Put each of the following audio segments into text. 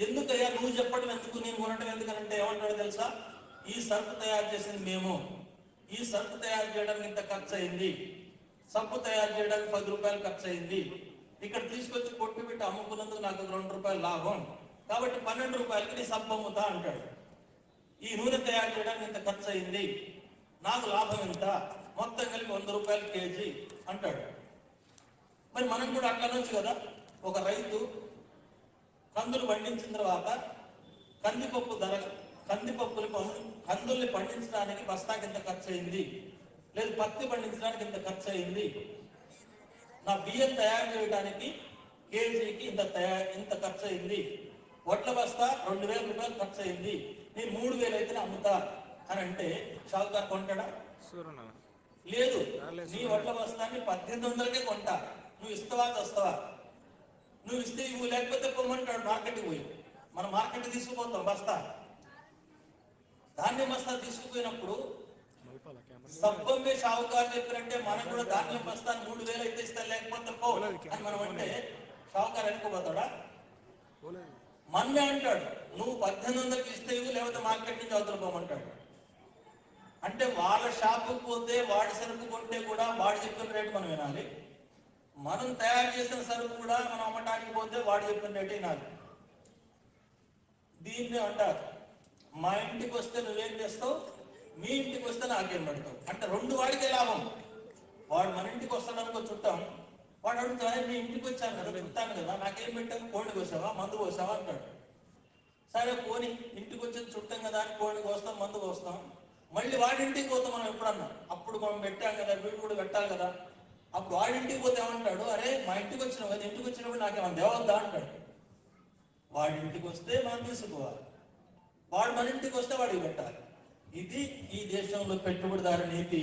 ఎందుకయ్యా నువ్వు చెప్పడం ఎందుకు? నేను కొనటం ఎందుకనంటే ఏమంటాడు తెలుసా? ఈ సరుకు తయారు చేసింది మేము. ఈ సరుకు తయారు చేయడానికి ఇంత ఖర్చు అయింది సబ్బు తయారు చేయడానికి పది రూపాయలు ఖర్చు అయింది ఇక్కడ తీసుకొచ్చి కొట్టు పెట్టి అమ్ముకున్నందుకు నాకు రెండు రూపాయలు లాభం. కాబట్టి పన్నెండు రూపాయలకి నీ సబ్బు అమ్ముతా అంటాడు. ఈ నూనె తయారు చేయడానికి ఇంత ఖర్చు అయింది నాకు లాభం ఎంత? మొత్తం కలిపి వంద రూపాయలు కేజీ అంటాడు. మరి మనం కూడా అట్లా నుంచి కదా? ఒక రైతు కందులు పండించిన తర్వాత కందిపప్పు ధర కందిపప్పులు కందుల్ని పండించడానికి బస్తాకి ఇంత ఖర్చు అయింది లేదు పత్తి పండించడానికి ఇంత ఖర్చు అయింది నా బియ్యం తయారు చేయడానికి కేజీకి ఇంత తయారు ఇంత ఖర్చు అయింది వడ్ల బస్తా రెండు వేల రూపాయలు ఖర్చు అయింది నేను మూడు వేలు అయితే అమ్ముతా అని అంటే షావుకార్ కొంటాడా? లేదు. నీ వడ్ల బస్తాన్ని పద్దెనిమిది వందలకే కొంటా. నువ్వు ఇస్తావా వస్తావా? నువ్వు ఇస్తే ఇవ్వు లేకపోతే పొమ్మంటాడు మార్కెట్కి పోయి. మన మార్కెట్ తీసుకుపోతాం బస్తా. ధాన్యం బస్తా తీసుకుపోయినప్పుడు సబ్బమ్మే షావుకారు చెప్పినట్టే మనం కూడా ధాన్యం బస్తా మూడు వేలు అయితే ఇస్తాను లేకపోతే పో అని మనం అంటే షావుకారు అనుకోపోతాడా మన్నే అంటాడు నువ్వు పద్దెనిమిది వందలకి ఇస్తే ఇవ్వు లేకపోతే మార్కెట్ నుంచి అవతల పోమంటాడు అంటే వాళ్ళ షాపుకి పోతే వాడి సరుకు కొంటే కూడా వాడు చెప్పిన రేటు మనం వినాలి. మనం తయారు చేసిన సరుకు కూడా మనం అమ్మటానికి పోతే వాడు చెప్పినట్టే నాకు. దీన్ని అంటారు. మా ఇంటికి వస్తే నువ్వేం చేస్తావు? మీ ఇంటికి వస్తే నాకేం పెడతావు? అంటే రెండు వాడికే లాభం. వాడు మన ఇంటికి వస్తాడనుకో చుట్టాం. వాడు అడుగుతాడు మీ ఇంటికి వచ్చాను కదా చుట్టాను కదా నాకేం పెట్టావు? కోడి కోసావా? మందు కోసావా? అంటాడు. సరే పోని ఇంటికి వచ్చిన చుట్టాం కదా అని కోడి కోస్తాం మందు కోస్తాం. మళ్ళీ వాడి ఇంటికి పోతాం మనం ఎప్పుడన్నా? అప్పుడు మనం పెట్టాం కదా వీడు కూడా పెట్టాలి కదా. అప్పుడు వాడి ఇంటికి పోతే ఏమంటాడు? అరే మా ఇంటికి వచ్చినావు కదా ఇంటికి వచ్చినప్పుడు నాకేమన్నా దేవద్దా అంటాడు. వాడి ఇంటికి వస్తే మనం తీసుకోవాలి. వాడు మన ఇంటికి వస్తే వాడికి పెట్టాలి. ఇది ఈ దేశంలో పెట్టుబడిదారు నీతి.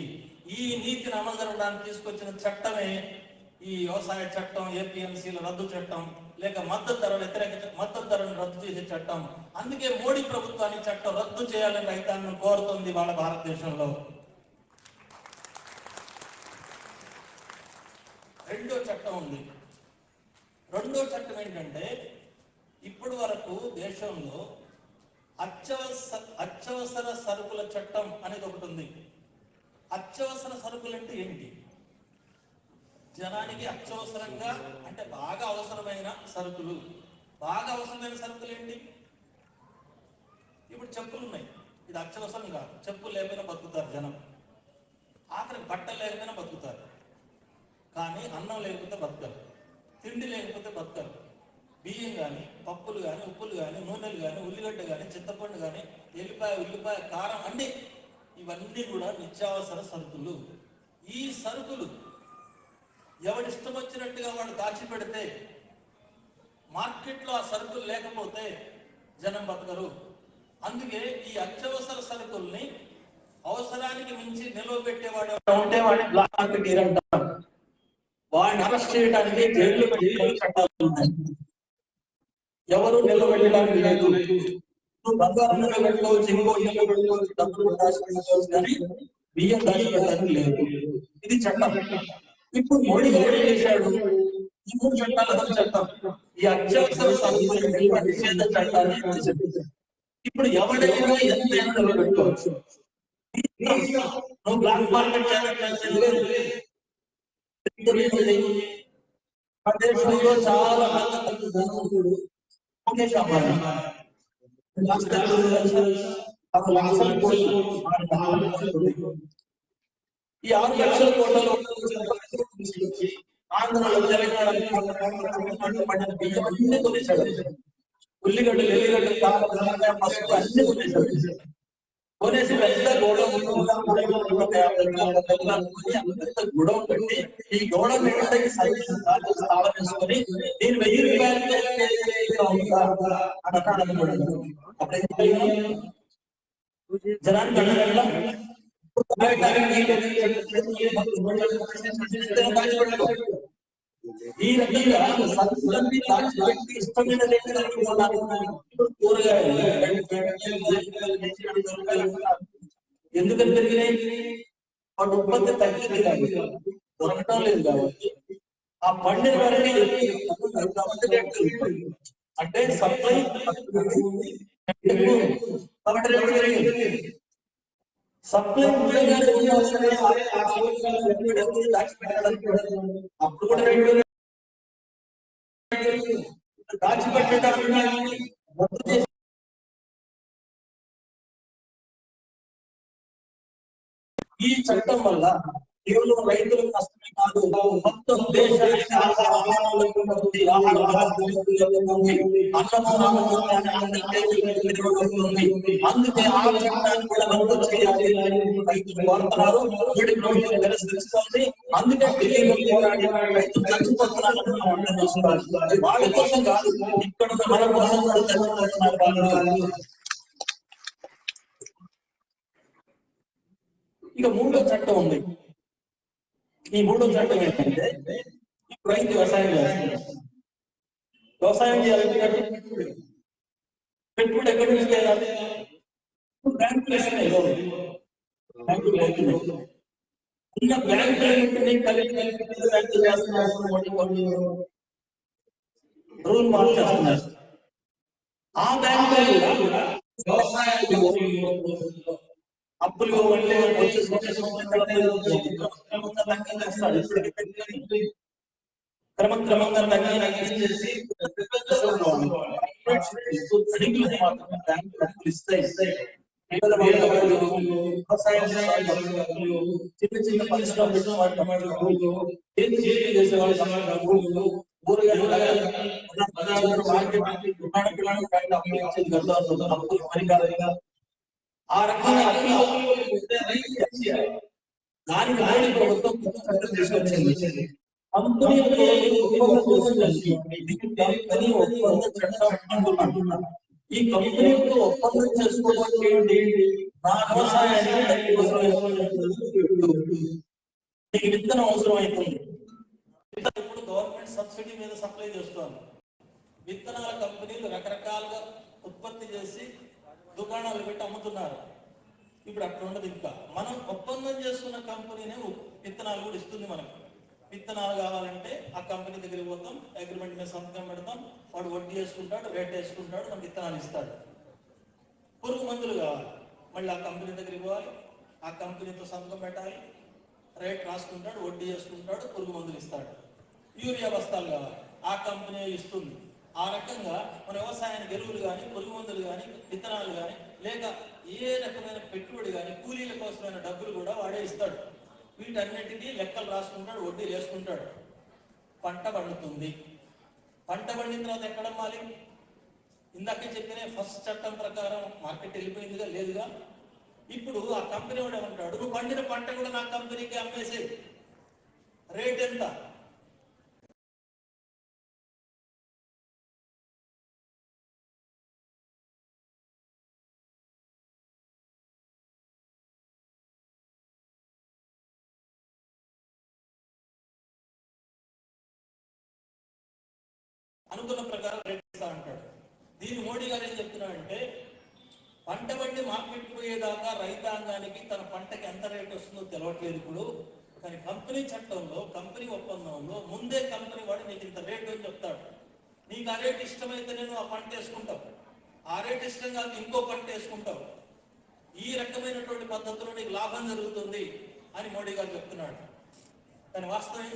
ఈ నీతిని అమలు జరగడానికి తీసుకొచ్చిన చట్టమే ఈ వ్యవసాయ చట్టం ఏపీఎంసీల రద్దు చట్టం లేక మద్దతు ధర వ్యతిరేక మద్దతు ధరను రద్దు చేసే చట్టం. అందుకే మోడీ ప్రభుత్వాన్ని చట్టం రద్దు చేయాలని రైతాంగం కోరుతుంది వాళ్ళ భారతదేశంలో. రెండో చట్టం ఉంది. రెండో చట్టం ఏంటంటే ఇప్పటి వరకు దేశంలో అత్యవసర అత్యవసర సరుకుల చట్టం అనేది ఒకటి ఉంది. అత్యవసర సరుకులు అంటే ఏంటి? జనానికి అత్యవసరంగా అంటే బాగా అవసరమైన సరుకులు. బాగా అవసరమైన సరుకులు ఏంటి? ఇప్పుడు చెప్పులు ఉన్నాయి. ఇది అత్యవసరం కాదు. చెప్పులు లేకపోయినా బతుకుతారు జనం. ఆఖరి బట్టలు లేకపోయినా బతుకుతారు. కానీ అన్నం లేకపోతే బతకరు తిండి లేకపోతే బతకరు. బియ్యం కానీ పప్పులు కానీ ఉప్పులు కానీ నూనెలు కానీ ఉల్లిగడ్డ కానీ చింతపండు కానీ ఎల్లిపాయ ఉల్లిపాయ కారం అన్ని ఇవన్నీ కూడా నిత్యావసర సరుకులు. ఈ సరుకులు ఎవడిష్టం వచ్చినట్టుగా వాడు దాచిపెడితే మార్కెట్లో ఆ సరుకులు లేకపోతే జనం బతకరు. అందుకే ఈ అత్యవసర సరుకుల్ని అవసరానికి మించి నిల్వ పెట్టేవాడు ఉంటే వాడిని బ్లాక్ మార్కెట్ అంటారు. వాడిని అరెస్ట్ చేయడానికి జైలు పెట్టడానికి చట్టాలు ఉన్నాయి ఎవరు నిలబెట్టడానికి లేదు. నువ్వు బంగారం నిలబెట్టుకోవచ్చు ఇంకో నిలబెట్టుకోవచ్చు డబ్బులు దాచిపెట్టుకోవచ్చు కానీ బియ్యం దాచిపెట్టడానికి లేదు. ఇది చట్టం. ఇప్పుడు మోడీ ఏం చేశాడు? ఈ మూడు చట్టాలు అసలు చట్టం. ఈ అత్యవసర సరుకుల నిషేధ చట్టాన్ని చేశాడు. ఇప్పుడు ఎవడైనా ఎంతైనా నిలబెట్టుకోవచ్చు. నువ్వు బ్లాక్ మార్కెట్ చేయాల్సిన లేదు. మన దేశంలో చాలా మంది ధనవంతులు ముఖేష్ అంబానీ ఆరు లక్షల కోట్లు ఆరు లక్షల కోట్లు. ఈ ఆరు లక్షల కోట్లలో తీసుకొచ్చి ఆంధ్రలో తెలంగాణ పండిన బియ్యం అన్ని కొనేశాడు ఉల్లిగడ్డలు ఎల్లిగడ్డలు కారం నిమ్మకాయ, పసుపు అన్ని కొనేశాడు కొనేసి పెద్ద గోడౌన్ పెద్ద గోడౌన్ పెట్టి ఈ గోడౌన్ నిండా సర్వీస్ స్థాపన చేసుకొని నేను వెయ్యి రూపాయలతో అమ్ముతా అని అన్నాడు అనుకోండి. అప్పుడు ఏం చేయాలి? జనానికి అడగట్లా? ఈ ఇష్టమైన ఇప్పుడు కూరగాయలు. ఎందుకని పెరిగినాయి? వాటి ఉత్పత్తి తగ్గింది కాదు దొరకటం లేదు కాబట్టి. ఆ పండిన వారిని అంటే సప్లై కాబట్టి రేటు పెరిగింది అప్పుడు కూడా రేటు పెరిగింది. దాచిపెట్టడానికి రద్దు చేసి ఈ చట్టం వల్ల కేవలం రైతులకు నష్టమే కాదు మొత్తం దేశానికి ఆహార అందుకే ఆ చట్టాన్ని కూడా రద్దు చేయాలి రైతులు కోరుతున్నారు. వీడి ప్రభుత్వం నిరసిస్తుంది అందుకే ఢిల్లీలో పోరాడి రైతులు చచ్చిపోతున్నారని వాళ్ళ కోసం కాదు ఇక్కడ మన కోసం కూడా చచ్చిపోతున్నారు వాళ్ళు ఇక మూడో చట్టం ఉంది. ఈ మూడో చట్టం ఏంటంటే ఇప్పుడు రైతు వ్యవసాయం చేస్తున్నాడు వ్యవసాయం చేయాలంటే పెట్టుబడి. పెట్టుబడి ఎక్కడి నుంచి చేయాలి బ్యాంకు వేసినాయి లోన్. బ్యాంకు వేసినాయి. ఉన్న బ్యాంకు కలిపి కలిపి రైతు చేస్తున్నారు రూల్ మార్చేస్తున్నారు ఆ బ్యాంకు కూడా వ్యవసాయానికి అప్పులు ఇవ్వండి వచ్చేసి క్రమంగా తగ్గించేస్తాడు ఇప్పటికి పెట్టుకొని క్రమం క్రమంగా తగ్గించేసి అడిగిన మాత్రమే బ్యాంకు ఇస్తాయి వ్యవసాయం చిన్న చిన్న పరిశ్రమలు పెట్టిన చేతి మార్కెట్ అప్పులు గతంలో అప్పులు మరి కాదు ఆ రకమైన దానికి మోడీ ప్రభుత్వం కొత్త చట్టం తీసుకొచ్చింది. కంపెనీలతో కంపెనీ ఒప్పంద చట్టం ఈ కంపెనీలతో ఒప్పందం చేసుకోవడానికి ఏంటి? నా వ్యవసాయానికి నీకు విత్తనం అవసరం అవుతుంది ఇప్పుడు గవర్నమెంట్ సబ్సిడీ మీద సప్లై చేస్తాను విత్తనాల కంపెనీలు రకరకాలుగా ఉత్పత్తి చేసి దుకాణాలు పెట్టి అమ్ముతున్నారు. ఇప్పుడు అట్లా ఉండదు ఇంకా. మనం ఒప్పందం చేసుకున్న కంపెనీనే విత్తనాలు కూడా ఇస్తుంది మనకు. విత్తనాలు కావాలంటే ఆ కంపెనీ దగ్గరికి పోతాం అగ్రిమెంట్ మీద సంతకం పెడతాం వాడు వడ్డీ వేసుకుంటాడు రేట్ వేసుకుంటాడు మనకి విత్తనాలు ఇస్తాడు. పురుగు మందులు కావాలి. మళ్ళీ ఆ కంపెనీ దగ్గరికి పోవాలి ఆ కంపెనీతో సంతకం పెట్టాలి రేట్ రాసుకుంటాడు వడ్డీ వేసుకుంటాడు పురుగు మందులు ఇస్తాడు. యూరియా బస్తాలు కావాలి. ఆ కంపెనీ ఇస్తుంది. ఆ రకంగా మన వ్యవసాయానికి ఎరువులు కానీ పురుగు మందులు కానీ విత్తనాలు కానీ లేక ఏ రకమైన పెట్టుబడి కానీ కూలీల కోసమైన డబ్బులు కూడా వాడే ఇస్తాడు. వీటన్నిటికీ లెక్కలు రాసుకుంటాడు వడ్డీ వేసుకుంటాడు. పంట పండుతుంది. పంట పండిన తర్వాత ఎక్కడ అమ్మాలి? ఇందాక చెప్పిన ఫస్ట్ చట్టం ప్రకారం మార్కెట్ వెళ్ళిపోయిందిగా లేదుగా? ఇప్పుడు ఆ కంపెనీ వాడు ఏమంటాడు? నువ్వు పండిన పంట కూడా నా కంపెనీకి అమ్మేసే రేట్ ఎంత? అనుకున్న ప్రకారం రేట్ ఇస్తా అంటాడు. దీన్ని మోడీ గారు ఏం చెప్తున్నాడంటే పంట బండి మార్కెట్ పోయేదాకా రైతాంగానికి తన పంటకి ఎంత రేట్ వస్తుందో తెలవట్లేదు ఇప్పుడు. కానీ కంపెనీ చట్టంలో కంపెనీ ఒప్పందంలో ముందే కంపెనీ వాడు నీకు ఇంత రేటు అని చెప్తాడు. నీకు ఆ రేటు ఇష్టమైతే నేను ఆ పంట వేసుకుంటావు. ఆ రేటు ఇష్టం కాదు ఇంకో పంట వేసుకుంటావు. ఈ రకమైనటువంటి పద్ధతిలో నీకు లాభం జరుగుతుంది అని మోడీ గారు చెప్తున్నాడు. కానీ వాస్తవం ఏం